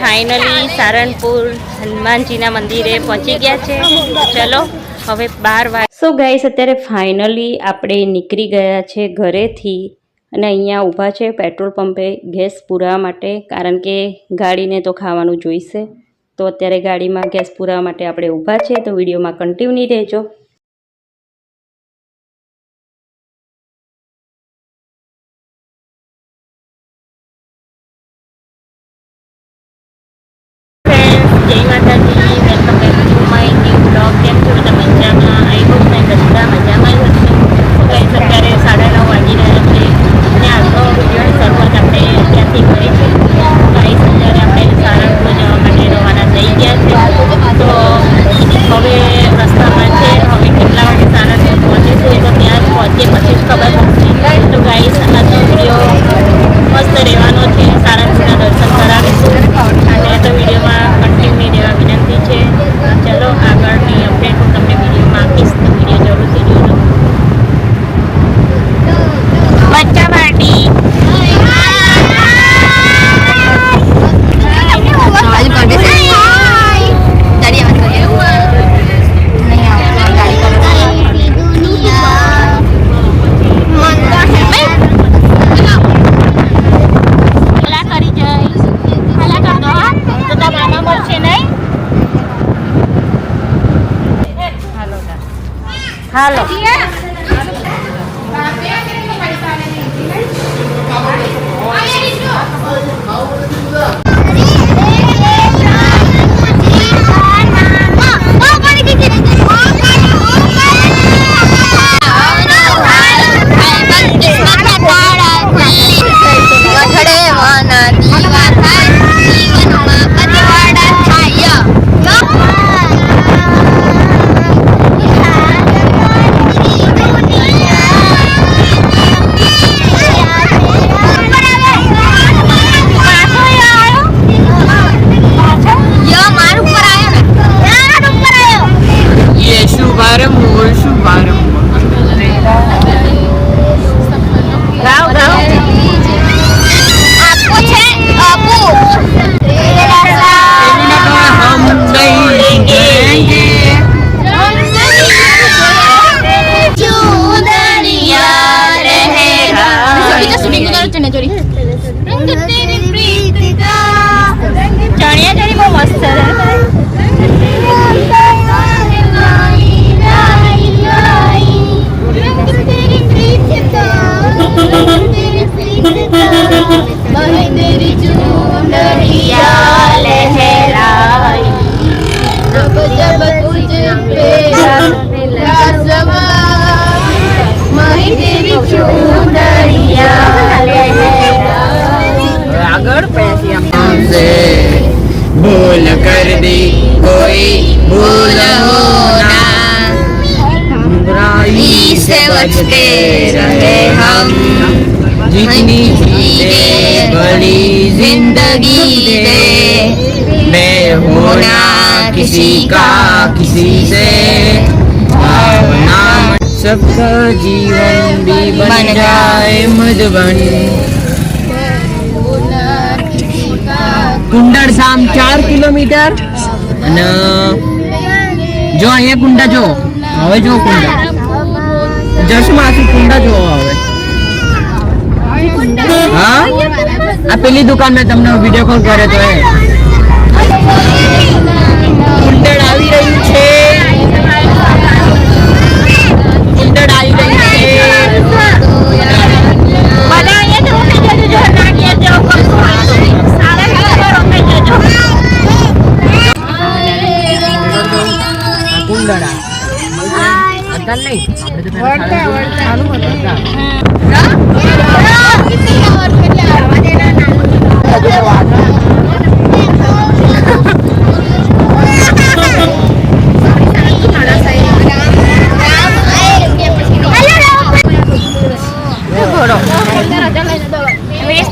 Finally સારણપુર હનુમાનજીના મંદિરે પહોંચી ગયા છે. ચલો, હવે બાર વાગે સો ગાઈસ અત્યારે ફાઇનલી આપણે નીકળી ગયા છે ઘરેથી અને અહીંયા ઊભા છે પેટ્રોલ પંપે ગેસ પુરાવા માટે, કારણ કે ગાડીને તો ખાવાનું જોઈશે. તો અત્યારે ગાડીમાં ગેસ પુરાવા માટે આપણે ઊભા છે તો વિડીયોમાં કન્ટિન્યુ રહેજો. से बचते रहे हम जितनी जीते बड़ी जिंदगी दे मैं होना किसी का किसी से भावना सबका जीवन भी बन जाए मधुबन કુંડળ સામ ચાર કિલોમીટર અને જો અહીંયા કુંડા જો હવે જો કુંડા જશમાંથી કુંડા જો હવે હા? આ પેલી દુકાન મેં તમને વીડિયો કોલ કર્યો તો એ. કુંડળ આવી રહ્યું છે.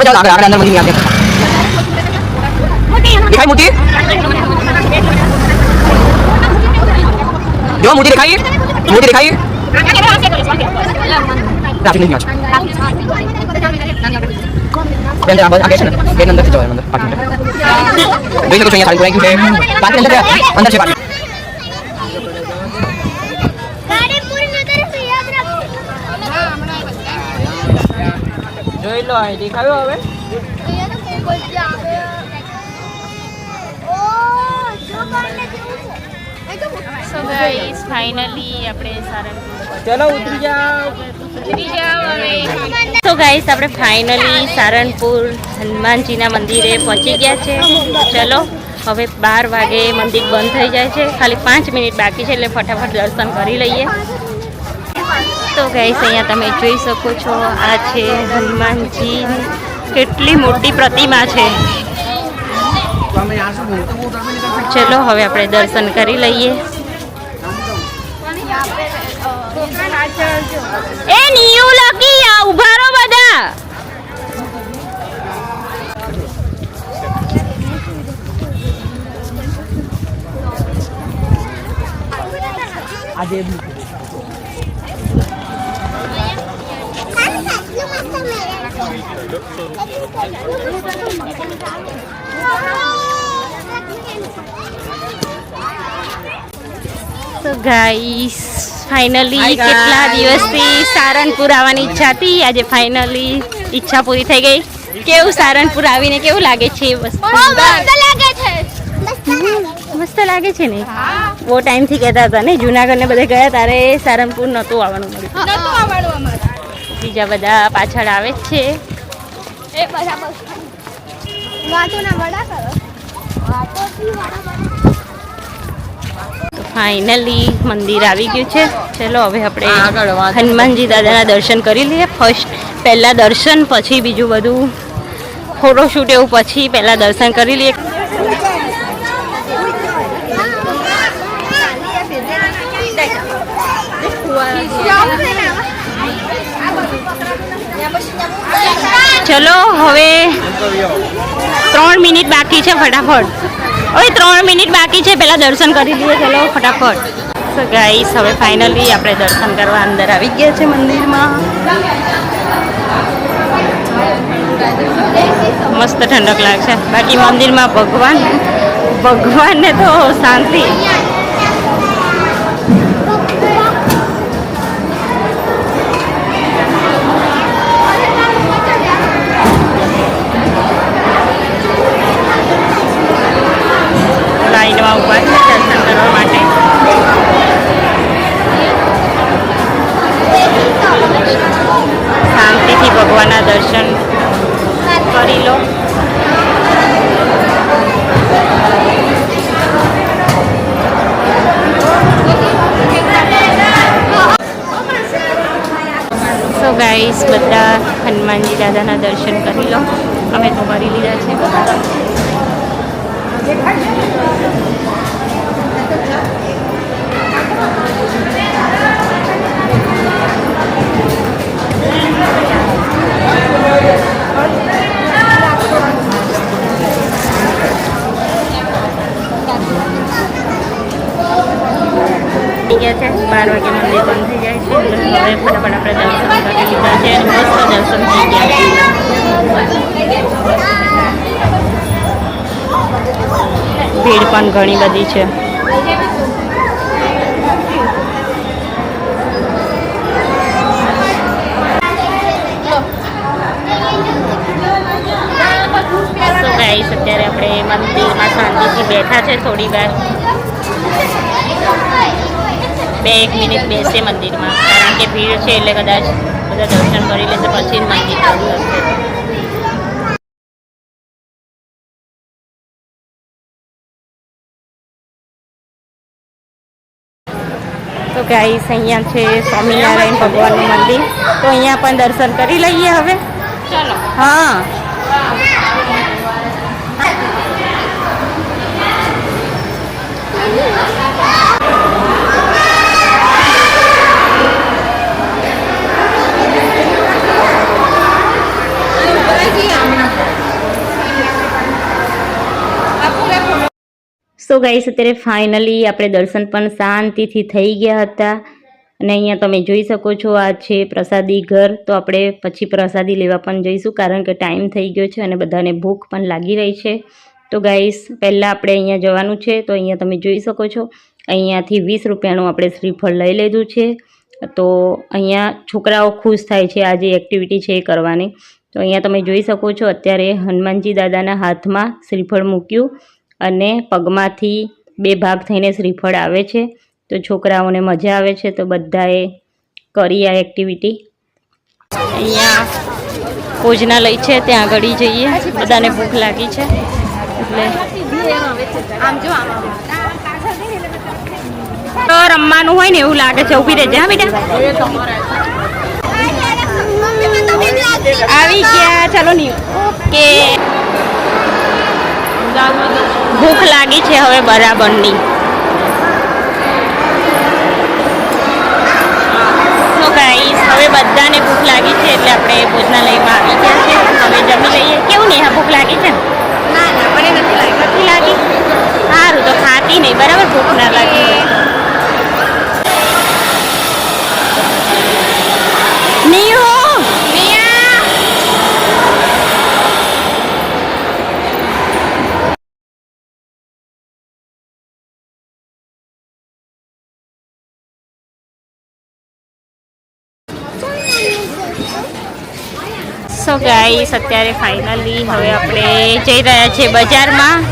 આયો હવે મૂર્તિ દેખાશે આપણે ચાલો આગળ આગળ અંદર મંદિરની આગળ દેખાય મૂર્તિ જો મૂર્તિ દેખાય મૂર્તિ દેખાય ટ્રાફિક નહીં આવે બેન જરા આગળ છે ને બેન અંદરથી જવાય અંદર પાંચ મિનિટ જોઈ શકો છો અહીંયા સાડી પુરાઈ ગયું છે પાંચ અંદર છે અંદર છે પાંચ ગાડી પૂરી ન કરે તો યાદ રાખો જોઈ લો અહીં દેખાયો હવે અહીંયા તો ખૂબ જ આવે ઓ જો બારને જેવું છે એ તો સો ગાઈસ ફાઇનલી આપણે સારંગપુર ચલો ઉતરી જાઓ. હવે. તો ગાઈસ આપણે ફાઇનલી સારણપુર હનુમાનજીના મંદિરે પહોંચી ગયા છે. ચલો હવે બાર વાગે મંદિર બંધ થઈ જાય છે. ખાલી પાંચ મિનિટ બાકી છે એટલે ફટાફટ દર્શન કરી લઈએ. તો ગાઈસ અહીંયા તમે જોઈ શકો છો, આ છે હનુમાનજી કેટલી મોટી પ્રતિમા છે. ચલો, હવે આપણે દર્શન કરી લઈએ. એ નિયુ લકી ઊભા રહો બધા. આજે તો ગાઈસ ફાઇનલી કેટલા દિવસથી સારણપુર આવવાની ઈચ્છા હતી? આજે ફાઇનલી ઈચ્છા પૂરી થઈ ગઈ. કેવું સારણપુર આવીને કેવું લાગે છે? મસ્ત લાગે છે. મસ્ત લાગે. છે ને? બહુ ટાઈમથી કહેતા હતા ને જુનાગઢ ને બધે ગયા તારે સારણપુર નહોતું આવવાનું. મળ્યું બીજા બધા પાછળ આવે જ છે. એ બરાબર. ફાઇનલી મંદિર આવી ગયું છે. ચલો હવે આપણે. હનુમાનજી દાદાના દર્શન કરી લઈએ. ફર્સ્ટ પહેલાં દર્શન પછી બીજું બધું. ફોટોશૂટ એવું પછી પહેલાં દર્શન કરી લઈએ. ચલો, હવે ત્રણ મિનિટ બાકી છે ફટાફટ. હવે ત્રણ મિનિટ બાકી છે પહેલાં દર્શન કરી દઈએ ચલો, ફટાફટ. સો ગાઈસ હવે ફાઇનલી આપણે દર્શન કરવા અંદર આવી ગયા છે મંદિરમાં. મસ્ત ઠંડક લાગશે. બાકી મંદિરમાં ભગવાન ભગવાનને તો શાંતિ લાઈનમાં ઊભા છે દર્શન કરવા માટે શાંતિથી ભગવાનના દર્શન કરી લો. સો ગાઈસ બધા હનુમાનજી દાદાના દર્શન કરી લો. અમે તો કરી લીધા છે. ગયા છે, બાર વાગે મંદિર બંધ થઈ જાય છે હવે આપણે દર્શન છે. ભીડ પણ ઘણી બધી છે તો ગાઈસ અત્યારે આપણે મંદિરમાં શાંતિથી બેઠા છે થોડી વાર બે એક મિનિટ બેસે મંદિરમાં. કારણ કે ભીડ છે એટલે કદાચ બધા દર્શન કરી લેશે પછી જ મંદિર ચાલુ હશે. તો ગાઈસ અહીંયા છે સ્વામિનારાયણ ભગવાનનું મંદિર. તો અહીંયા પણ દર્શન કરી લઈએ હવે. ચાલો. હા. સો ગાઈસ, અત્યારે ફાઇનલી આપણે દર્શન પણ શાંતિથી થઈ ગયા હતા. અને અહીંયા તમે જોઈ શકો છો, આ છે પ્રસાદી ઘર. તો આપણે પછી પ્રસાદી લેવા પણ જઈશું, કારણ કે ટાઈમ થઈ ગયો છે અને બધાને ભૂખ પણ લાગી રહી છે. તો ગાઈસ, પહેલાં આપણે અહીંયા જવાનું છે, તો અહીંયા તમે જોઈ શકો છો, અહીંયાથી વીસ રૂપિયાનું આપણે શ્રીફળ લઈ લીધું છે. તો અહીંયા છોકરાઓ ખુશ થાય છે, આ જે એક્ટિવિટી છે એ કરવાની. તો અહીંયા તમે જોઈ શકો છો, અત્યારે હનુમાનજી દાદાના હાથમાં શ્રીફળ મૂક્યું. અને પગમાંથી બે ભાગ થઈને શ્રીફળ આવે છે. તો છોકરાઓને મજા આવે છે, તો બધાએ કરી આ એક્ટિવિટી અહીંયા ભોજનાલય છે, ત્યાં આગળ જઈએ. બધાને ભૂખ લાગી છે. એટલે તો રમવાનું હોય ને એવું લાગે છે, ઊભી રહેજે, હા બેટા? આવી ગયા, ચાલો ની ઓકે. ભૂખ લાગી છે હવે બરાબરની. તો ગાઈસ હવે બધાને ભૂખ લાગી છે એટલે આપણે ભોજનાલયમાં આવી ગયા છે હવે જમી લઈએ. કેવું નહીં હા ભૂખ લાગી છે? ને નથી લાગી? સારું તો ખાતી નહીં. બરાબર ભૂખ ના લાગી નિયો સો ગાઈસ અત્યારે ફાઇનલી હવે આપણે જઈ રહ્યા છીએ બજારમાં.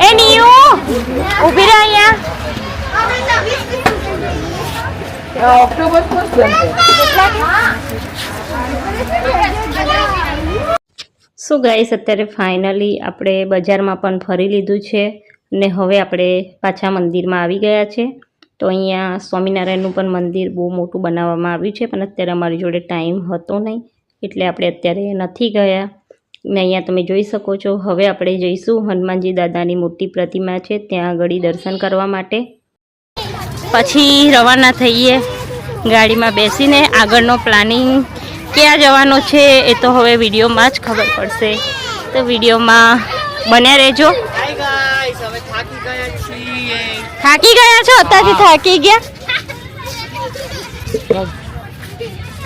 એ નિયુ ઊભી રહે અહીંયા. સો ગાઈસ અત્યારે ફાઇનલી આપણે બજારમાં પણ ફરી લીધું છે ને હવે આપણે પાછા મંદિરમાં આવી ગયા છે. તો અહીંયા સ્વામિનારાયણનું પણ મંદિર બહુ મોટું બનાવવામાં આવ્યું છે, પણ અત્યારે અમારી જોડે ટાઈમ હતો નહીં, એટલે આપણે અત્યારે નથી ગયા. ને અહીંયા તમે જોઈ શકો છો, હવે આપણે જઈશું હનુમાનજી દાદાની મોટી પ્રતિમા છે, ત્યાં આગળ દર્શન કરવા માટે. પછી રવાના થઈએ ગાડીમાં બેસીને આગળનો પ્લાનિંગ ક્યાં જવાનો છે એ તો હવે વિડીયોમાં જ ખબર પડશે. તો વિડીયોમાં બન્યા રહેજો. થાકી ગયા છો? અત્યારથી થાકી ગયા?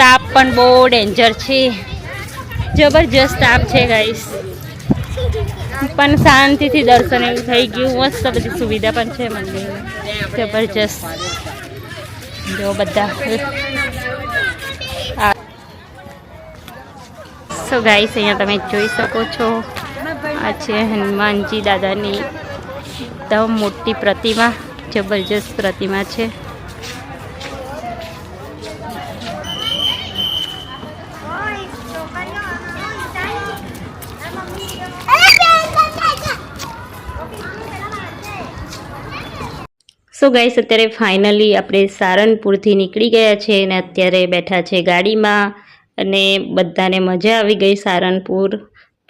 તાપ પણ બહુ ડેન્જર છે. જબરજસ્ત તાપ છે ગાઈસ પણ શાંતિથી દર્શન એવું થઈ ગયું. મસ્ત બધી સુવિધા પણ છે મંદિરમાં. જબરજસ્ત. જો બધા સો ગાઈસ અહીંયા તમે જોઈ શકો છો. આ છે હનુમાનજી દાદાની એકદમ મોટી પ્રતિમા, જબરજસ્ત પ્રતિમા છે. સો ગાઈસ અત્યારે ફાઇનલી આપણે સારનપુરથી નીકળી ગયા છે અને અત્યારે બેઠા છે ગાડીમાં. અને બધાને મજા આવી ગઈ સારનપુર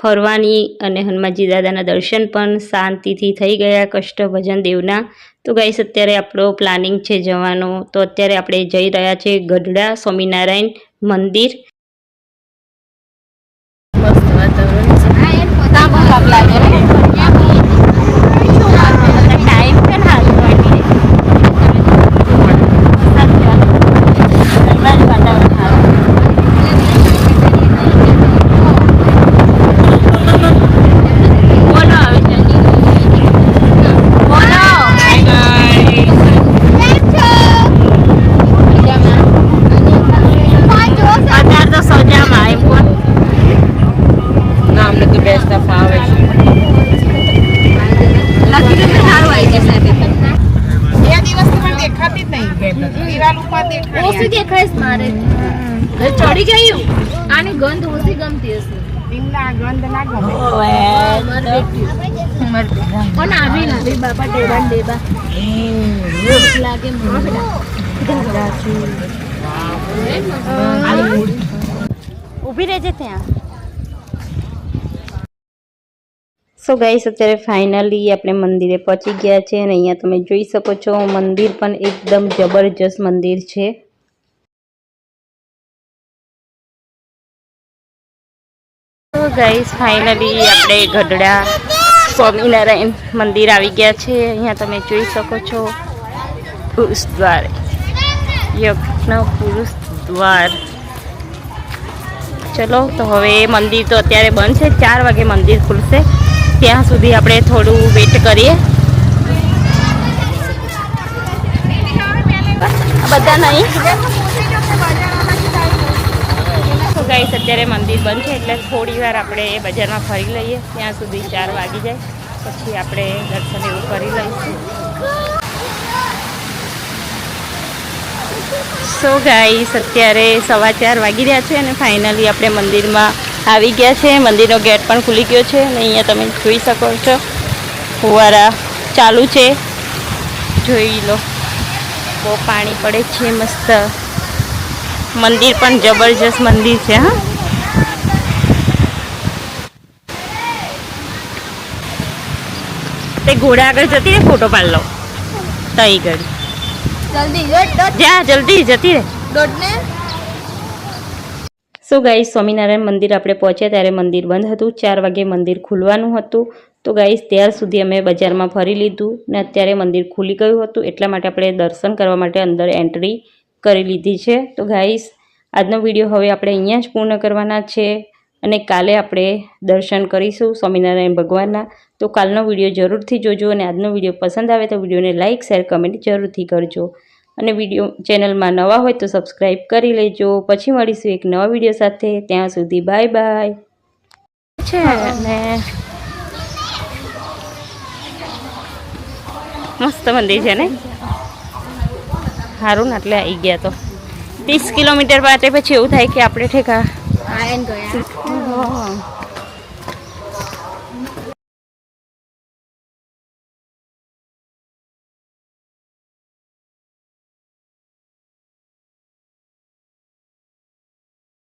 ફરવાની અને હનુમાનજી દાદાના દર્શન પણ શાંતિથી થઈ ગયા કષ્ટભજન દેવના. તો ગાઈસ અત્યારે આપણો પ્લાનિંગ છે જવાનો. તો અત્યારે આપણે જઈ રહ્યા છે ગઢડા સ્વામિનારાયણ મંદિર. ટાઈમ છે ને હાલનો બોલો હવે બોલો અત્યારે તો સજામાં એમ કોણ ના અમને તો બેસતા ફાવે છે ઓછી દેખાય. છે મારે. ચડી ગયું આની ગંધ ઓછી ગમતી હશે. પણ આવી નથી બાપા ટેબા ટેબા લાગે મને. ઊભી રહેજે ત્યાં. સો ગાઈસ અત્યારે ફાઇનલી આપણે મંદિરે પહોંચી ગયા છે અને અહીંયા તમે જોઈ શકો છો, મંદિર પણ એકદમ જબરજસ્ત મંદિર છે. ગાઈસ ફાઇનલી આપણે ગઢડા સ્વામિનારાયણ મંદિર આવી ગયા છે. અહીંયા તમે જોઈ શકો છો, પુરુષ દ્વાર. યજ્ઞ પુરુષ દ્વાર. ચલો, તો હવે મંદિર તો અત્યારે બંધ છે. ચાર વાગે મંદિર ખુલશે. ત્યાં સુધી આપણે થોડું વેટ કરીએ. બધા નહીં. તો ગાઈસ અત્યારે મંદિર બંધ છે, એટલે થોડી વાર આપણે બજારમાં ફરી લઈએ. ત્યાં સુધી ચાર વાગી જાય. પછી આપણે દર્શન એવું કરી લઈશું. સો ગાઈસ અત્યારે સવા ચાર વાગી રહ્યા છે અને ફાઇનલી આપણે મંદિરમાં આવી ગયા છે. મંદિરનો ગેટ પણ ખુલી ગયો છે અને અહીંયા તમે જોઈ શકો છો. ફુવારા ચાલુ છે. જોઈ લો. બહુ પાણી પડે છે મસ્ત. મંદિર પણ જબરજસ્ત મંદિર છે હા. તે ઘોડા આગળ જતી રે ફોટો પાડ લો. તઈ ગઈ જલ્દી જા જલ્દી જતી રે દોડ ને સો ગાઈસ સ્વામિનારાયણ મંદિર આપણે પહોંચ્યા ત્યારે મંદિર બંધ હતું. ચાર વાગે મંદિર ખુલવાનું હતું. તો ગાઈસ ત્યાર સુધી અમે બજારમાં ફરી લીધું ને અત્યારે મંદિર ખુલી ગયું હતું. એટલા માટે આપણે દર્શન કરવા માટે અંદર એન્ટ્રી કરી લીધી છે. તો ગાઈસ આજનો વીડિયો હવે આપણે અહીંયા જ પૂર્ણ કરવાના છે અને કાલે આપણે દર્શન કરીશું સ્વામિનારાયણ ભગવાનના. તો કાલનો વીડિયો જરૂરથી જોજો અને આજનો વીડિયો પસંદ આવે તો વિડીયોને લાઇક શેર કમેન્ટ જરૂરથી કરજો. અને વીડિયો ચેનલમાં નવા હોય તો સબસ્ક્રાઈબ કરી લેજો. પછી મળીશું એક નવા વીડિયો સાથે. ત્યાં સુધી બાય બાય. છે અને મસ્ત મંદિર છે ને? સારું ને એટલે આવી ગયા તો. ત્રીસ કિલોમીટર માટે પછી એવું થાય કે આપણે ઠેકા. આયન ગયા હા.